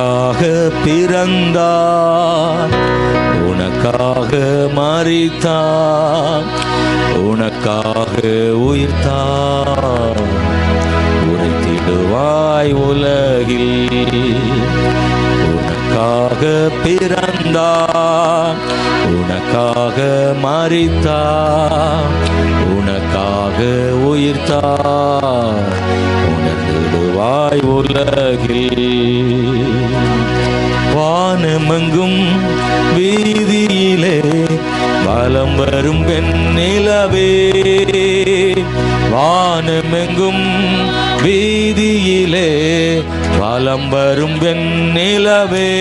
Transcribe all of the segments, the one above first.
உனக்காக பிறந்தார். உனக்காக மறித்தார் உனக்காக உயிர்த்தார். உரைத்திடுவாய் உலகில். உனக்காக பிறந்தார். உனக்காக மறித்தார் உனக்காக உயிர்த்தார். வாய் உலகில் வானமெங்கும் வீதியிலே வலம் வரும் வெண்ணிலவே. வானமெங்கும் வீதியிலே வலம் வரும் வெண்ணிலவே.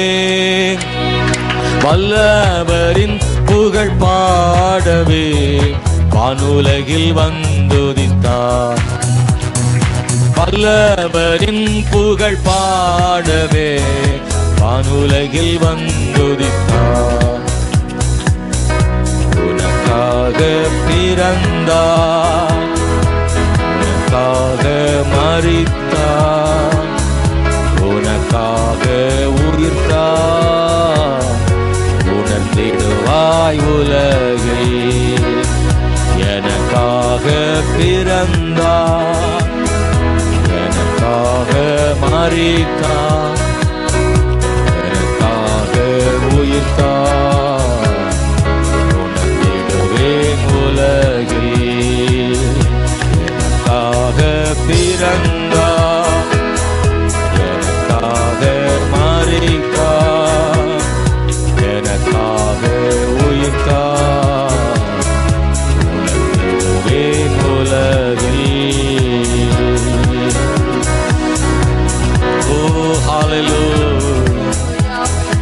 வல்லவரின் புகழ் பாடவே. வானுலகில் வந்துதித்தார். வல்லவரின் புகழ் பாடவே வானுலகில் வந்துதித்தார். உனக்காக பிறந்தார். உனக்காக மறித்தார். உனக்காக உயிர்த்தார். உணர்ந்திடுவாய் உலகை எனக்காக பிறந்தார். மறித்தார்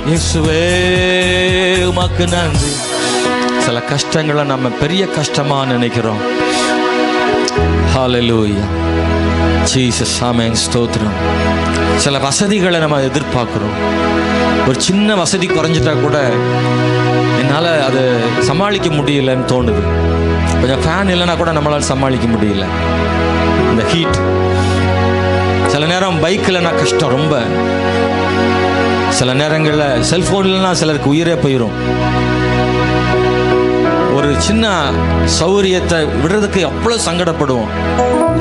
இயேசுவே உமக்கு நன்றி. சில கஷ்டங்களை நம்ம பெரிய கஷ்டமா நினைக்கிறோம். ஹாலலூயா ஜீசஸ் ஆமென் ஸ்தோத்திரம். சில வசதிகளை நம்ம எதிர்பார்க்குறோம். ஒரு சின்ன வசதி குறைஞ்சிட்டா கூட என்னால் அதை சமாளிக்க முடியலன்னு தோணுது. கொஞ்சம் ஃபேன் இல்லைன்னா கூட நம்மளால் சமாளிக்க முடியல. இந்த ஹீட் சில நேரம் பைக் இல்லைன்னா கஷ்டம் ரொம்ப. சில நேரங்களில் செல்ஃபோன்லனா சிலருக்கு உயிரே போயிடும் ஒரு சின்ன சௌரியத்தை விடுறதுக்கு அவ்வளோ சங்கடப்படுவோம்.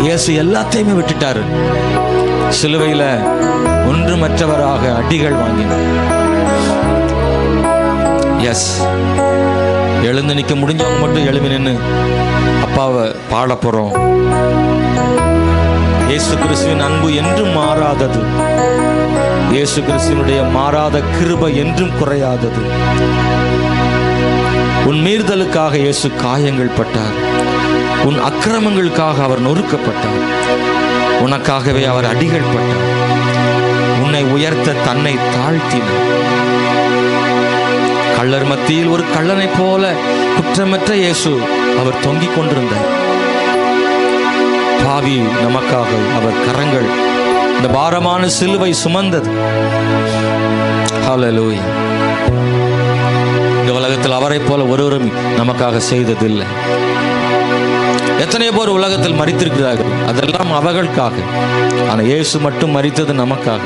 இயேசு எல்லாத்தையுமே விட்டுட்டாரு. சிலுவையில் ஒன்றுமற்றவராக அடிகள் வாங்கினார். எஸ் எழுந்து நிற்க முடிஞ்சவங்க மட்டும் எழுப்பி நின்று அப்பாவை பாட போகிறோம் இயேசு கிறிஸ்துவின் அன்பு என்றும் மாறாதது. இயேசு கிறிஸ்துவனுடைய மாறாத கிருப என்றும் குறையாதது. உன் மீறுதலுக்காக இயேசு காயங்கள் பட்டார். உன் அக்கிரமங்களுக்காக அவர் நொறுக்கப்பட்டார். உனக்காகவே அவர் அடிகள் பட்டார். உன்னை உயர்த்த தன்னை தாழ்த்தினார். கள்ளர் மத்தியில் ஒரு கள்ளனைப் போல குற்றமற்ற இயேசு அவர் தொங்கிக் கொண்டிருந்தார். பாவி நமக்காக அவர் கரங்கள். இந்த பாரமான சிலுவை சுமந்தது. ஹalleluya இந்த உலகத்தில் அவரைப் போல ஒருவரும் நமக்காக செய்ததில்லை. எத்தனை பேர் உலகத்தில் மறித்திருக்கிறார்கள். அதெல்லாம் அவர்களுக்காக. ஆனால் இயேசு மட்டும் மறித்தது நமக்காக.